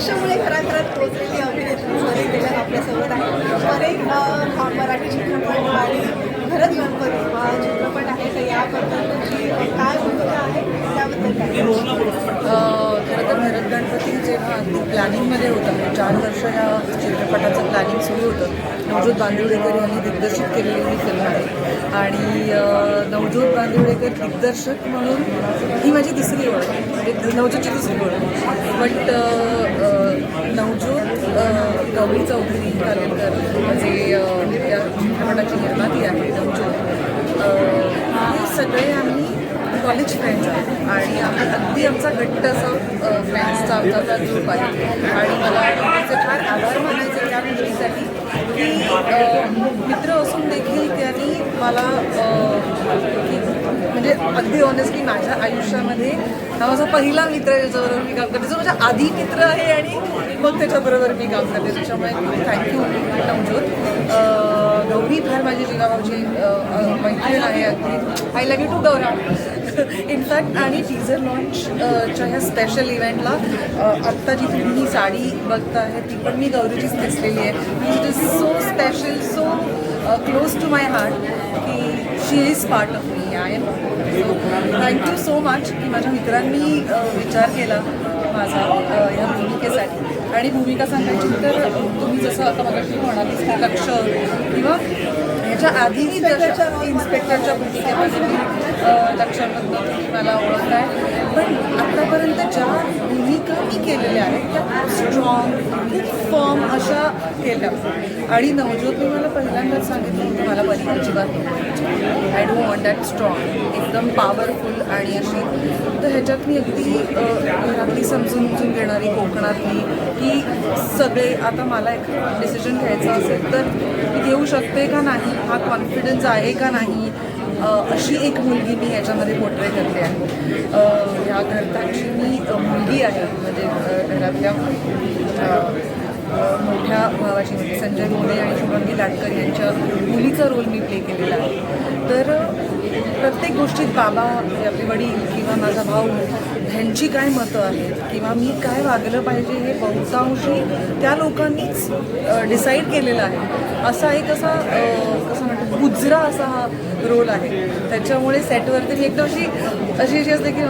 लक्षमुळे घराघरात पोहोचलेली अभिनेत्री परी आपल्यासोबत आहे अनेक मराठी चित्रपट आणि भरत गणपती हा चित्रपट आहे. तर याबद्दल काय भूमिका आहे? त्याबद्दल काय? हां मी प्लॅनिंगमध्ये होता. म्हणजे चार वर्ष या चित्रपटाचं प्लॅनिंग सुरू होतं. नवजोत बांदिवडेकर यांनी दिग्दर्शित केलेली ही फिल्म आहे. आणि नवजोत बांदिवडेकर दिग्दर्शक म्हणून ही माझी तिसरी ओळख म्हणजे नवजोतची दुसरी ओळख बट नवजोत गौरी चौधरी कालेकर म्हणजे, जे या चित्रपटाची निर्माती आहे नवजोत हे सगळे आम्ही कॉलेज फ्रेंड्स आहेत. आणि आम्ही अगदी आमचा घट्ट असं फ्रेंड्सचा आमचा त्या ग्रुप आहे आणि मला त्याचे फार आभार मानायचे त्या गोष्टीसाठी की मित्र असून देखील त्यांनी मला की म्हणजे अगदी ऑनेस्टली माझ्या आयुष्यामध्ये हा माझा पहिला मित्र याच्याबरोबर ज्याच्याबरोबर मी काम करते. जो माझा आधी मित्र आहे आणि मग त्याच्याबरोबर मी काम करते. त्याच्यामुळे थँक्यू नवजोत गौरी फार माझी जीवाभावची मैत्रीण आहे अगदी. I love you too Gaura in fact आणि टीझर लॉन्चच्या ह्या स्पेशल इव्हेंटला uh, आत्ता जी तुम्ही ही साडी बघता आहे ती पण मी गौरीचीच नेसलेली आहे. It is so special so close to my heart की she is part of me I am thank you so much की माझ्या मित्रांनी uh, विचार केला uh, माझा या भूमिकेसाठी. आणि भूमिका सांगायची तर तुम्ही जसं आता मला म्हणालीस की लक्ष किंवा ह्याच्या आधीही त्याच्या इन्स्पेक्टरच्या भूमिकेमध्ये लक्षामधनं तुम्ही मला ओळखताय पण आत्तापर्यंत ज्या भूमिका मी केलेल्या आहेत त्या खूप स्ट्रॉंग खूप फर्म अशा केल्या. आणि नवज्योतने मला पहिल्यांदाच सांगितलं होतं मला परी अजिबात I don't want that strong एकदम पॉवरफुल आणि अशी. तर ह्याच्यात मी अगदी अ, घरातली समजून उमजून घेणारी कोकणातली की सगळे आता मला एक डिसिजन घ्यायचं असेल तर मी घेऊ शकते का नाही? हा कॉन्फिडन्स आहे का नाही? अशी एक मुलगी मी ह्याच्यामध्ये पोट्रे करते आहे. अ, ह्या घरताची मी मुलगी आहे. म्हणजे घरातल्या मोठ्या भावाची म्हणजे संजय मोरे आणि शुभंगी लाटकर यांच्या मुलीचा रोल मी प्ले केलेला आहे. तर प्रत्येक गोष्टीत बाबा म्हणजे आपले वडील किंवा माझा भाऊ ह्यांची काय मतं आहेत किंवा मी काय वागलं पाहिजे हे बहुतांशी त्या लोकांनीच डिसाईड केलेलं आहे. असा एक असा कसं म्हणतो गुजरा असा हा रोल आहे. त्याच्यामुळे सेटवरती मी एकदम अशी अशी अशी असते की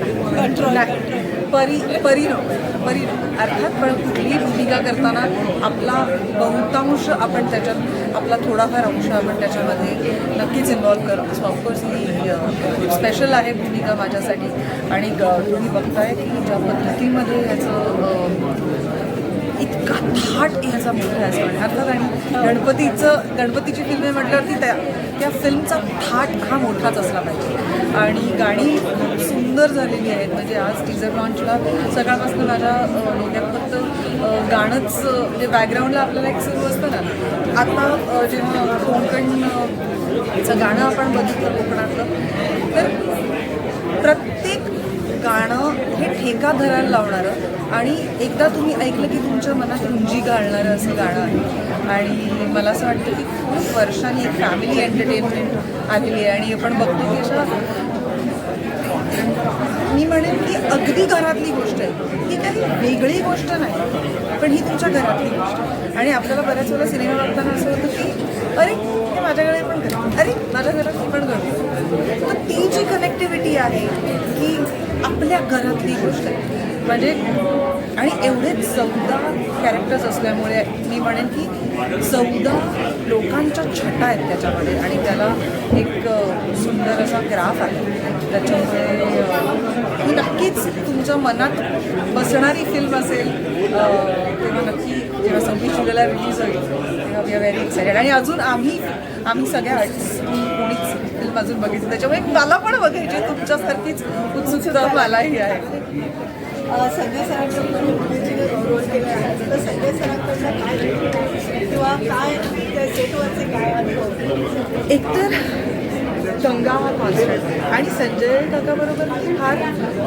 कंट्रोल नाही. परी परी नको अर्थात पण कुठलीही भूमिका करताना आपला बहुतांश आपण त्याच्यात आपला थोडाफार अंश आपण त्याच्यामध्ये नक्कीच इन्वॉल्व करतो सो ऑफकोर्स ही स्पेशल आहे भूमिका माझ्यासाठी. आणि तुम्ही बघताय की ज्या पद्धतीमध्ये याचं थाट ह्याचा मोठा आहे अर्थात आणि गणपतीचं गणपतीची फिल्म आहे म्हटल्यावरती त्या त्या फिल्मचा थाट हा मोठाच असला पाहिजे. आणि गाणी खूप सुंदर झालेली आहेत. म्हणजे आज टीजर लॉन्चला सकाळपासून माझ्या डोक्यात फक्त गाणंच म्हणजे बॅकग्राऊंडला आपल्याला एक सुरू असतं ना. आता जेव्हा कोकणचं गाणं आपण बघितलं कोकणातलं तर प्रत्येक गाणं एका धराला लावणारं आणि एकदा तुम्ही ऐकलं की तुमच्या मनात रुंजी घालणारं असं गाणं आहे. आणि मला असं वाटतं की खूप वर्षांनी एक फॅमिली एंटरटेनमेंट आलेली आहे. आणि आपण बघतो की अशा मी म्हणेन की अगदी घरातली गोष्ट आहे. ही काही वेगळी गोष्ट नाही पण ही तुमच्या घरातली गोष्ट आहे. आणि आपल्याला बऱ्याच वेळा सिनेमा बघताना असं होतं की अरे हे माझ्याकडे पण अरे माझ्या घरात पण घडतं तर ती जी कनेक्टिव्हिटी आहे की आपल्या घरातली गोष्ट आहे. म्हणजे आणि एवढे चौदा कॅरेक्टर्स असल्यामुळे मी म्हणेन की चौदा लोकांच्या छटा आहेत त्याच्यामध्ये. आणि त्याला एक सुंदर असा ग्राफ आहे. त्याच्यामुळे ही नक्कीच तुमच्या मनात बसणारी फिल्म असेल. तेव्हा नक्की जेव्हा सव्वीस जुलैला रिलीज होईल तेव्हा वी आर व्हेरी एक्सायटेड आणि अजून आम्ही आम्ही सगळ्या फिल्म अजून बघितली. त्याच्यामुळे मला पण बघायची तुमच्यासारखीच उत्सुकता मलाही आहे. संजय सरांकडून मुलीजीने रोल केला आहे तर संजय सरांकडनं काय शिकलं? किंवा काय त्या सेटवरचे काय अनुभव? एकतर गंगा हा कॉन्स्टंट आणि संजय काकाबरोबर मी फार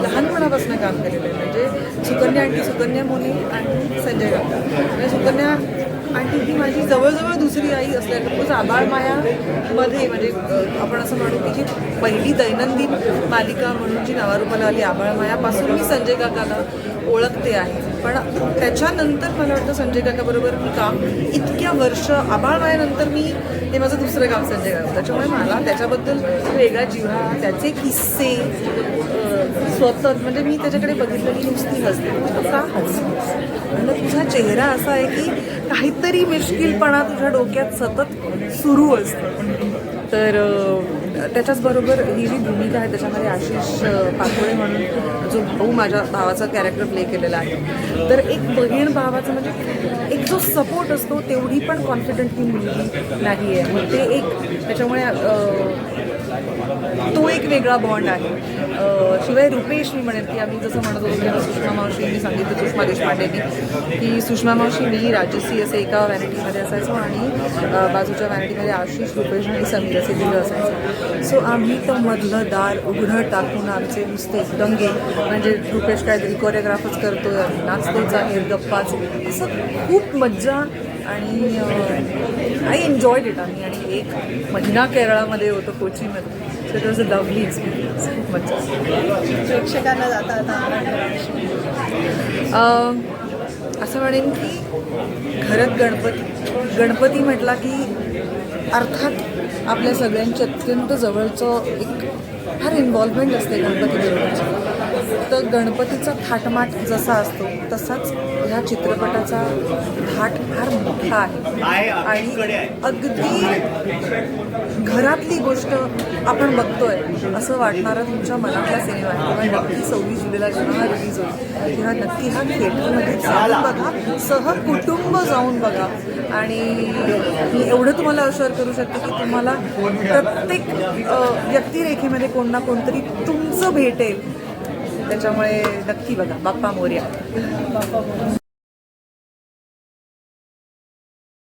लहानपणापासून काम केलेलं आहे. म्हणजे सुकन्या आंटी सुकन्या मोने आणि संजय काका. म्हणजे सुकन्या आणि ही माझी जवळजवळ दुसरी आई असल्यानंतर आबाळ मायामध्ये म्हणजे आपण असं म्हणू की जी पहिली दैनंदिन मालिका म्हणून जी नावारूपाला आली आबाळ मायापासून मी संजय काकाला ओळखते आहे. पण त्याच्यानंतर मला वाटतं संजय काकाबरोबर मी काम इतक्या वर्ष आबाळमायानंतर मी हे माझं दुसरं काम संजय काका त्याच्यामुळे मला त्याच्याबद्दल वेगळा जिव्हा त्याचे किस्से स्वतः म्हणजे मी त्याच्याकडे बघितलेली नुसती हसते. का म्हणजे तुझा चेहरा असा आहे की काहीतरी मिश्किलपणा तुझ्या डोक्यात सतत सुरू असतं. तर त्याच्याचबरोबर ही जी भूमिका आहे त्याच्यामध्ये आशिष पाकोळे पातोळे म्हणून जो भाऊ माझ्या भावाचा कॅरेक्टर प्ले केलेला आहे. तर एक बहीण भावाचं म्हणजे एक जो सपोर्ट असतो तेवढी पण कॉन्फिडंट ती मुलगी नाही आहे मग ते एक त्याच्यामुळे तो एक वेगळा बॉन्ड आहे. शिवाय रुपेश मी म्हणेन की आम्ही जसं म्हणत होतो तेव्हा सुषमा मावशींनी सांगितलं सुषमा देशपांडेनी की सुषमा मावशी मी राजसी असे एका व्हॅनिटीमध्ये असायचो आणि बाजूच्या व्हॅनिटीमध्ये आशिष रुपेश आणि समीर असे दिलं असायचं. सो आम्ही तर मधलं दार उघडं टाकून आमचे नुसते दंगे म्हणजे रुपेश काहीतरी कोरिओग्राफच करतोय नाचतोच आहे गप्पाच असं खूप मज्जा आणि आय एन्जॉयड इट आम्ही आणि एक महिना केरळामध्ये होतो कोचीमध्ये. So it was a lovely experience खूप आली. प्रेक्षकांना जाता आता असं म्हणेन की घरात गणपती गणपती म्हटला की अर्थात आपल्या सगळ्यांची अत्यंत जवळचं एक फार इन्व्हॉल्वमेंट असते गणपतीबरोबरची. तर गणपतीचा थाटमाट जसा असतो तसाच ह्या चित्रपटाचा थाट फार मोठा आहे. आणि अगदी घरातली गोष्ट आपण बघतोय असं वाटणारा तुमच्या मनातला सिनेमा आहे. तेव्हा नक्की सव्वीस जुलैला जेव्हा हा रिलीज होईल तेव्हा नक्की हा थिएटरमध्ये जाऊन बघा सह कुटुंब जाऊन बघा. आणि मी एवढं तुम्हाला अशुअर करू शकते की तुम्हाला प्रत्येक व्यक्तिरेखेमध्ये कोण ना कोणतरी तुमचं भेटेल. त्याच्यामुळे नक्की बघा बाप्पा मोर्या.